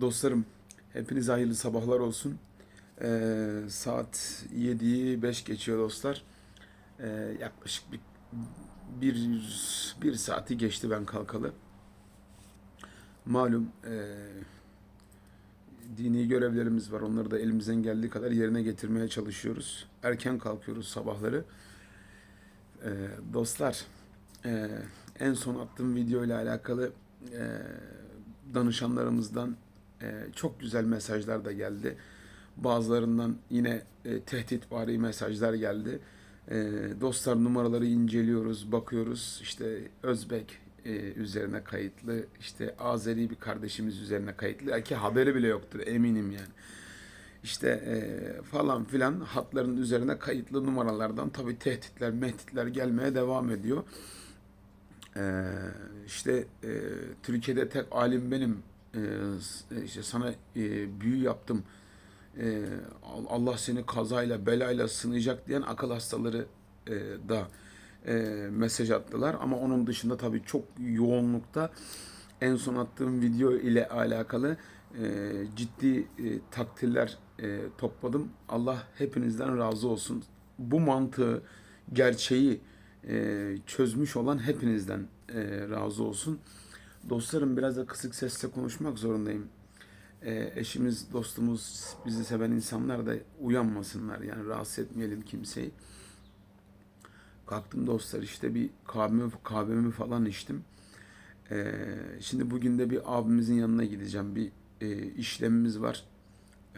Dostlarım, hepinize hayırlı sabahlar olsun. Ee, saat 7'yi 5 geçiyor dostlar. Ee, yaklaşık bir, bir, bir saati geçti ben kalkalı. Malum ee, dini görevlerimiz var. Onları da elimizden geldiği kadar yerine getirmeye çalışıyoruz. Erken kalkıyoruz sabahları. Ee, dostlar, ee, en son attığım video ile alakalı ee, danışanlarımızdan ee, çok güzel mesajlar da geldi. Bazılarından yine e, tehditvari mesajlar geldi. Ee, dostlar numaraları inceliyoruz, bakıyoruz. İşte Özbek e, üzerine kayıtlı, işte Azeri bir kardeşimiz üzerine kayıtlı. Ki haberi bile yoktur eminim yani. İşte e, falan filan hatların üzerine kayıtlı numaralardan tabii tehditler, mehditler gelmeye devam ediyor. Ee, işte e, Türkiye'de tek alim benim. Ee, işte sana e, büyü yaptım. Ee, Allah seni kazayla, belayla sınayacak diyen akıl hastaları e, da e, mesaj attılar. Ama onun dışında tabii çok yoğunlukta en son attığım video ile alakalı e, ciddi e, takdirler e, topladım. Allah hepinizden razı olsun. Bu mantığı, gerçeği e, çözmüş olan hepinizden e, razı olsun. Dostlarım biraz da kısık sesle konuşmak zorundayım. E, eşimiz, dostumuz, bizi seven insanlar da uyanmasınlar. Yani rahatsız etmeyelim kimseyi. Kalktım dostlar işte bir kahvemi, kahvemi falan içtim. E, şimdi bugün de bir abimizin yanına gideceğim. Bir e, işlemimiz var.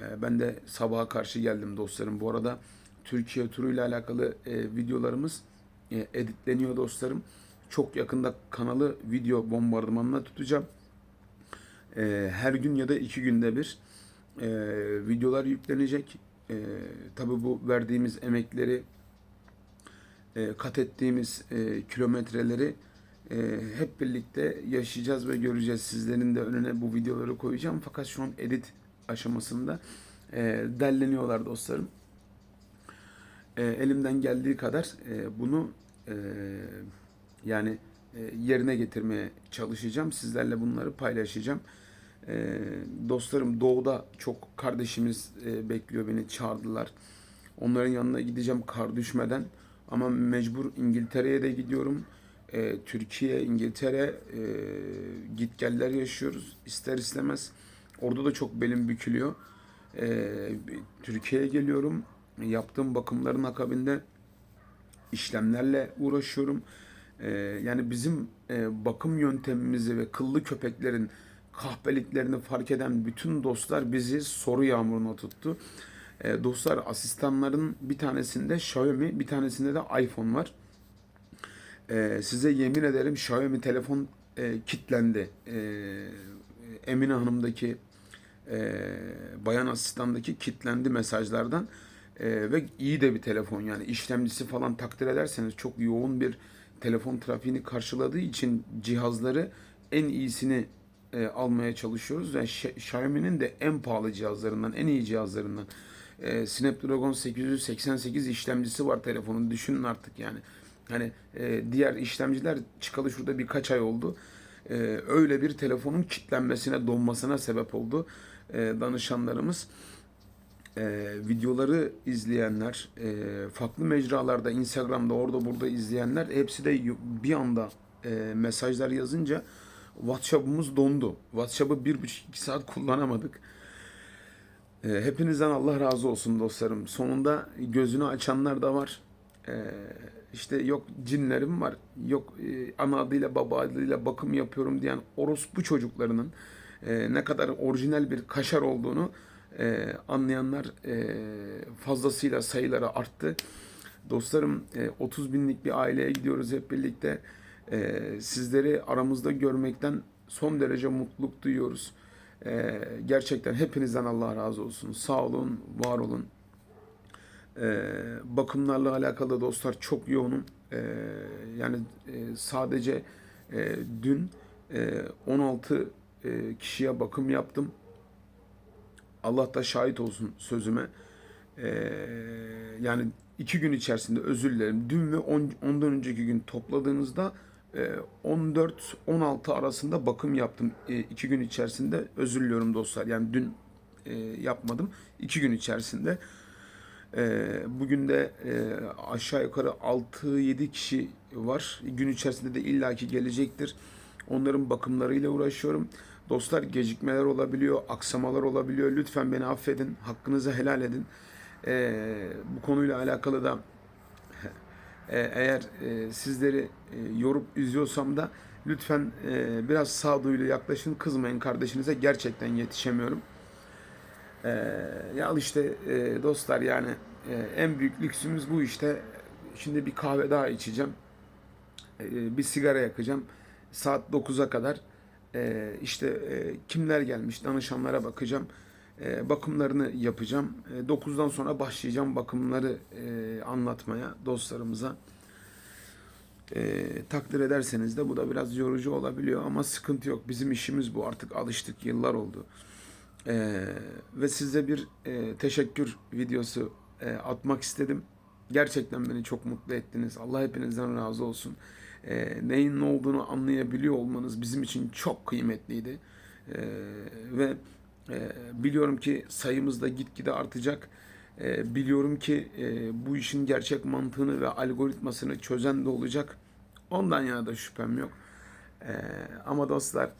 E, ben de sabaha karşı geldim dostlarım. Bu arada Türkiye turuyla alakalı e, videolarımız e, editleniyor dostlarım. Çok yakında kanalı video bombardımanına tutacağım. E, her gün ya da iki günde bir e, videolar yüklenecek. E, Tabi bu verdiğimiz emekleri, e, kat ettiğimiz e, kilometreleri e, hep birlikte yaşayacağız ve göreceğiz. Sizlerin de önüne bu videoları koyacağım. Fakat şu an edit aşamasında e, derleniyorlar dostlarım. E, elimden geldiği kadar e, bunu e, yani e, yerine getirmeye çalışacağım. Sizlerle bunları paylaşacağım. E, dostlarım doğuda çok kardeşimiz e, bekliyor beni çağırdılar. Onların yanına gideceğim kar düşmeden. Ama mecbur İngiltere'ye de gidiyorum. E, Türkiye, İngiltere e, gitgeller yaşıyoruz. İster istemez. Orada da çok belim bükülüyor. E, Türkiye'ye geliyorum. Yaptığım bakımların akabinde işlemlerle uğraşıyorum. Ee, yani bizim e, bakım yöntemimizi ve kıllı köpeklerin kahpeliklerini fark eden bütün dostlar bizi soru yağmuruna tuttu. Ee, dostlar asistanların bir tanesinde Xiaomi, bir tanesinde de iPhone var. Ee, size yemin ederim Xiaomi telefon e, kitlendi. Emine Hanım'daki e, bayan asistandaki kitlendi mesajlardan. Ve iyi de bir telefon yani işlemcisi falan takdir ederseniz çok yoğun bir telefon trafiğini karşıladığı için cihazları en iyisini e, almaya çalışıyoruz. Yani Xiaomi'nin de en pahalı cihazlarından, en iyi cihazlarından. E, Snapdragon 888 işlemcisi var telefonun. Düşünün artık yani. Hani e, diğer işlemciler çıkalı şurada birkaç ay oldu. E, öyle bir telefonun kitlenmesine, donmasına sebep oldu e, danışanlarımız e, videoları izleyenler, e, farklı mecralarda, Instagram'da, orada burada izleyenler hepsi de bir anda e, mesajlar yazınca WhatsApp'ımız dondu. WhatsApp'ı bir buçuk iki saat kullanamadık. E, hepinizden Allah razı olsun dostlarım. Sonunda gözünü açanlar da var. E, işte yok cinlerim var, yok e, ana adıyla baba adıyla bakım yapıyorum diyen orospu çocuklarının e, ne kadar orijinal bir kaşar olduğunu e, anlayanlar e, fazlasıyla sayıları arttı. Dostlarım e, 30 binlik bir aileye gidiyoruz hep birlikte. E, sizleri aramızda görmekten son derece mutluluk duyuyoruz. E, gerçekten hepinizden Allah razı olsun. Sağ olun, var olun. E, bakımlarla alakalı dostlar çok yoğunum. E, yani e, sadece e, dün e, 16 e, kişiye bakım yaptım. Allah da şahit olsun sözüme. Ee, yani iki gün içerisinde özür dilerim. Dün ve on, ondan önceki gün topladığınızda e, 14-16 arasında bakım yaptım. 2 gün içerisinde özür diliyorum dostlar. Yani dün e, yapmadım. 2 gün içerisinde. E, bugün de e, aşağı yukarı 6-7 kişi var. Gün içerisinde de illaki gelecektir. Onların bakımlarıyla uğraşıyorum. Dostlar gecikmeler olabiliyor, aksamalar olabiliyor. Lütfen beni affedin, hakkınızı helal edin. E, bu konuyla alakalı da e, eğer e, sizleri e, yorup üzüyorsam da lütfen e, biraz sağduyuyla yaklaşın. Kızmayın kardeşinize. Gerçekten yetişemiyorum. E, ya işte e, dostlar yani e, en büyük lüksümüz bu işte. Şimdi bir kahve daha içeceğim. E, bir sigara yakacağım. Saat 9'a kadar e, işte e, kimler gelmiş danışanlara bakacağım. E, bakımlarını yapacağım. E, 9'dan sonra başlayacağım bakımları e, anlatmaya dostlarımıza. E, takdir ederseniz de bu da biraz yorucu olabiliyor ama sıkıntı yok. Bizim işimiz bu artık alıştık yıllar oldu. E, ve size bir e, teşekkür videosu e, atmak istedim. Gerçekten beni çok mutlu ettiniz. Allah hepinizden razı olsun. E, neyin ne olduğunu anlayabiliyor olmanız bizim için çok kıymetliydi. E, ve e, biliyorum ki sayımız da gitgide artacak. E, biliyorum ki e, bu işin gerçek mantığını ve algoritmasını çözen de olacak. Ondan yana da şüphem yok. E, ama dostlar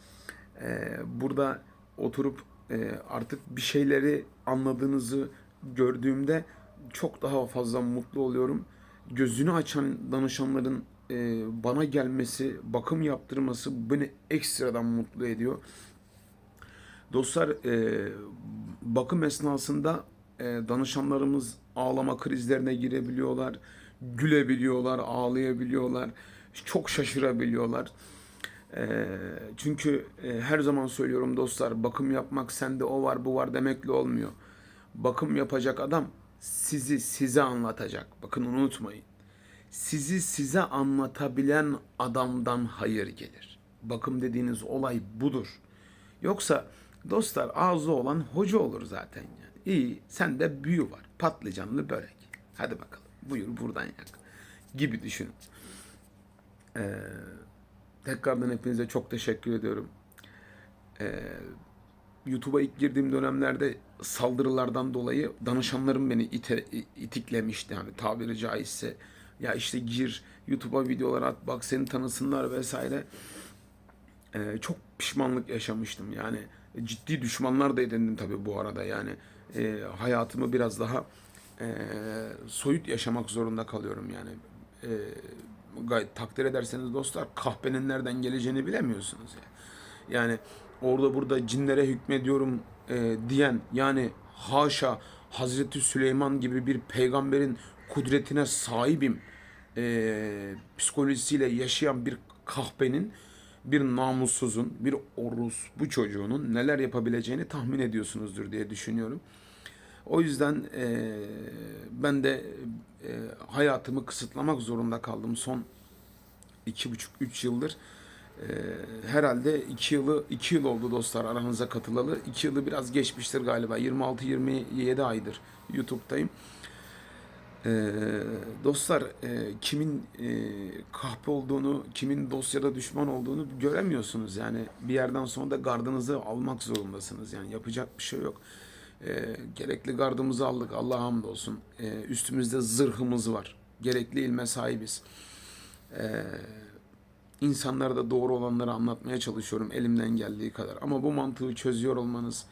e, burada oturup e, artık bir şeyleri anladığınızı gördüğümde çok daha fazla mutlu oluyorum. Gözünü açan danışanların e, bana gelmesi, bakım yaptırması beni ekstradan mutlu ediyor. Dostlar e, bakım esnasında e, danışanlarımız ağlama krizlerine girebiliyorlar, gülebiliyorlar, ağlayabiliyorlar, çok şaşırabiliyorlar. E, çünkü e, her zaman söylüyorum dostlar, bakım yapmak sende o var bu var demekle olmuyor. Bakım yapacak adam sizi size anlatacak. Bakın unutmayın. Sizi size anlatabilen adamdan hayır gelir. Bakım dediğiniz olay budur. Yoksa dostlar ağzı olan hoca olur zaten yani. İyi sende büyü var. Patlıcanlı börek. Hadi bakalım buyur buradan yak. Gibi düşünün. Ee, tekrardan hepinize çok teşekkür ediyorum. Ee, YouTube'a ilk girdiğim dönemlerde saldırılardan dolayı danışanlarım beni ite, itiklemişti. Yani tabiri caizse ya işte gir YouTube'a videolar at bak seni tanısınlar vesaire. Ee, çok pişmanlık yaşamıştım. Yani ciddi düşmanlar da edindim tabii bu arada. Yani e, hayatımı biraz daha e, soyut yaşamak zorunda kalıyorum yani. E, gayet takdir ederseniz dostlar kahpenin nereden geleceğini bilemiyorsunuz yani. Yani orada burada cinlere hükmediyorum e, diyen yani haşa Hazreti Süleyman gibi bir peygamberin kudretine sahibim e, psikolojisiyle yaşayan bir kahpenin bir namussuzun, bir orus bu çocuğunun neler yapabileceğini tahmin ediyorsunuzdur diye düşünüyorum. O yüzden e, ben de e, hayatımı kısıtlamak zorunda kaldım son iki buçuk üç yıldır. E, herhalde iki yılı iki yıl oldu dostlar aranıza katılalı. İki yılı biraz geçmiştir galiba. 26-27 aydır YouTube'dayım. Ee, dostlar e, kimin e, kahpe olduğunu, kimin dosyada düşman olduğunu göremiyorsunuz. Yani bir yerden sonra da gardınızı almak zorundasınız. Yani yapacak bir şey yok. E, gerekli gardımızı aldık Allah'a hamdolsun. E, üstümüzde zırhımız var. Gerekli ilme sahibiz. E, insanlara da doğru olanları anlatmaya çalışıyorum elimden geldiği kadar. Ama bu mantığı çözüyor olmanız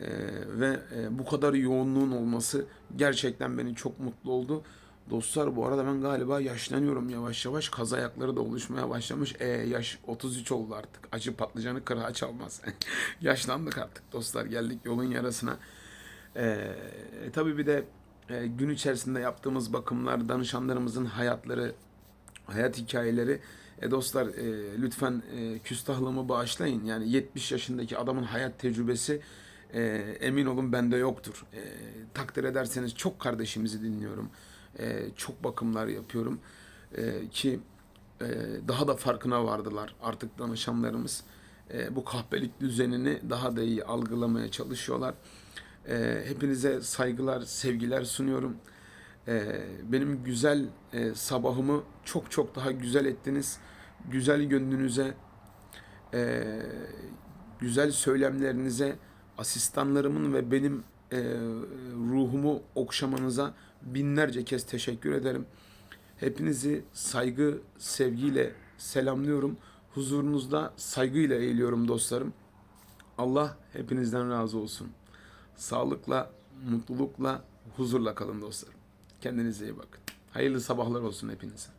ee, ve e, bu kadar yoğunluğun olması gerçekten beni çok mutlu oldu. Dostlar bu arada ben galiba yaşlanıyorum yavaş yavaş. Kaz ayakları da oluşmaya başlamış. E yaş 33 oldu artık. Acı patlıcanı kırağa çalmaz. Yaşlandık artık dostlar. Geldik yolun yarasına. E, tabii bir de e, gün içerisinde yaptığımız bakımlar, danışanlarımızın hayatları, hayat hikayeleri. E dostlar e, lütfen e, küstahlığımı bağışlayın. Yani 70 yaşındaki adamın hayat tecrübesi e, emin olun bende yoktur. E, takdir ederseniz çok kardeşimizi dinliyorum. E, çok bakımlar yapıyorum. E, ki e, daha da farkına vardılar artık danışanlarımız. E, bu kahpelik düzenini daha da iyi algılamaya çalışıyorlar. E, hepinize saygılar, sevgiler sunuyorum. E, benim güzel e, sabahımı çok çok daha güzel ettiniz. güzel gönlünüze, e, güzel söylemlerinize, asistanlarımın ve benim e, ruhumu okşamanıza binlerce kez teşekkür ederim. Hepinizi saygı, sevgiyle selamlıyorum. Huzurunuzda saygıyla eğiliyorum dostlarım. Allah hepinizden razı olsun. Sağlıkla, mutlulukla, huzurla kalın dostlarım. Kendinize iyi bakın. Hayırlı sabahlar olsun hepinize.